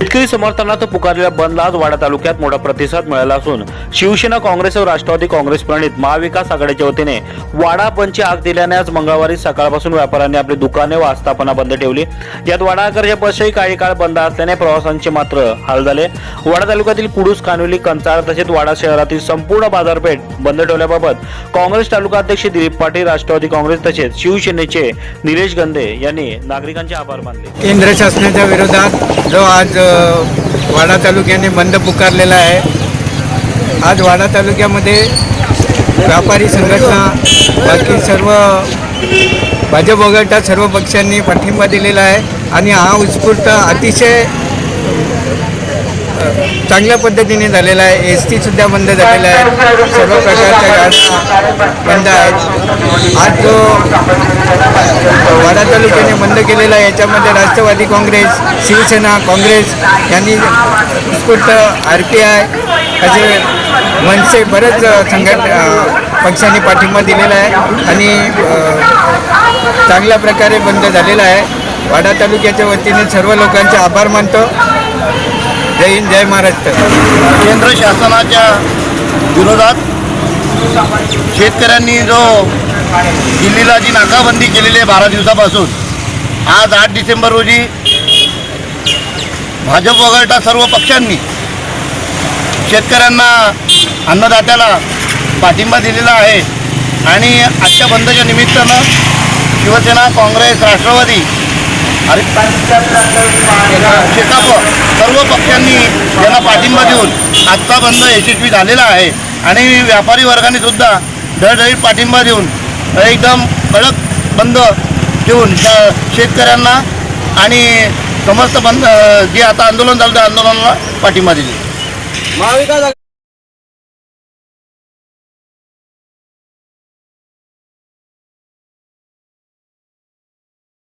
शेतकरी समर्थनार्थ पुकारलेल्या बंदला आज वाडा तालुक्यात मोठा प्रतिसाद मिळाला असून शिवसेना काँग्रेस व राष्ट्रवादी काँग्रेस प्रणित महाविकास आघाडीच्या वतीने वाडा बंदची आग दिल्याने आज मंगळवारी सकाळपासून व्यापाऱ्यांनी आपली दुकाने व आस्थापना बंद ठेवली. यात वाडाकरच्या बसही काही काळ बंद असल्याने प्रवाशांचे मात्र हाल झाले. वाडा तालुक्यातील कुडूस कानवली कंचाळ तसेच वाडा शहरातील संपूर्ण बाजारपेठ बंद ठेवल्याबाबत काँग्रेस तालुका अध्यक्ष दिलीप पाटील राष्ट्रवादी काँग्रेस तसेच शिवसेनेचे निलेश गंदे यांनी नागरिकांचे आभार मानले. केंद्र शासनाच्या विरोधात जो आज वाडा तालुक्याने बंद पुकारलेला आहे. आज वाडा तालुक्यामध्ये व्यापारी संघटना बाकी सर्व भाजप वगळता सर्व पक्षांनी पाठिंबा दिलेला आहे आणि हा उत्स्फूर्त अतिशय चांगल्या पद्धतीने झालेला आहे. एस टीसुद्धा बंद झालेला आहे. सर्व प्रकारच्या गाड्या बंद आहेत. आज जो तालुक्याने बंद केलेला आहे. याच्यामध्ये राष्ट्रवादी काँग्रेस शिवसेना काँग्रेस यांनी उत्स्फूर्त आर पी आय असे मनसे बरेच संघट पक्षांनी पाठिंबा दिलेला आहे आणि चांगल्या प्रकारे बंद झालेला आहे. वाडा तालुक्याच्या वतीने सर्व लोकांचे आभार मानतो. जय हिंद जय महाराष्ट्र. केंद्र शासनाच्या विरोधात शेतकऱ्यांनी जो दिल्लीला जी नाकाबंदी केलेली आहे बारा दिवसापासून. आज आठ डिसेंबर रोजी भाजप वगळता सर्व पक्षांनी शेतकऱ्यांना अन्नदात्याला पाठिंबा दिलेला आहे. आणि आजच्या बंदच्या निमित्तानं शिवसेना काँग्रेस राष्ट्रवादी आणि शेकाप सर्व पक्षांनी यांना पाठिंबा देऊन आजचा बंद यशस्वी झालेला आहे. आणि व्यापारी वर्गाने सुद्धा दळदळीत पाठिंबा देऊन एकदम कडक बंद ठेवून श- शेतकऱ्यांना आणि समस्त बंद जे आता आंदोलन झालं त्या आंदोलनाला पाठिंबा दिले.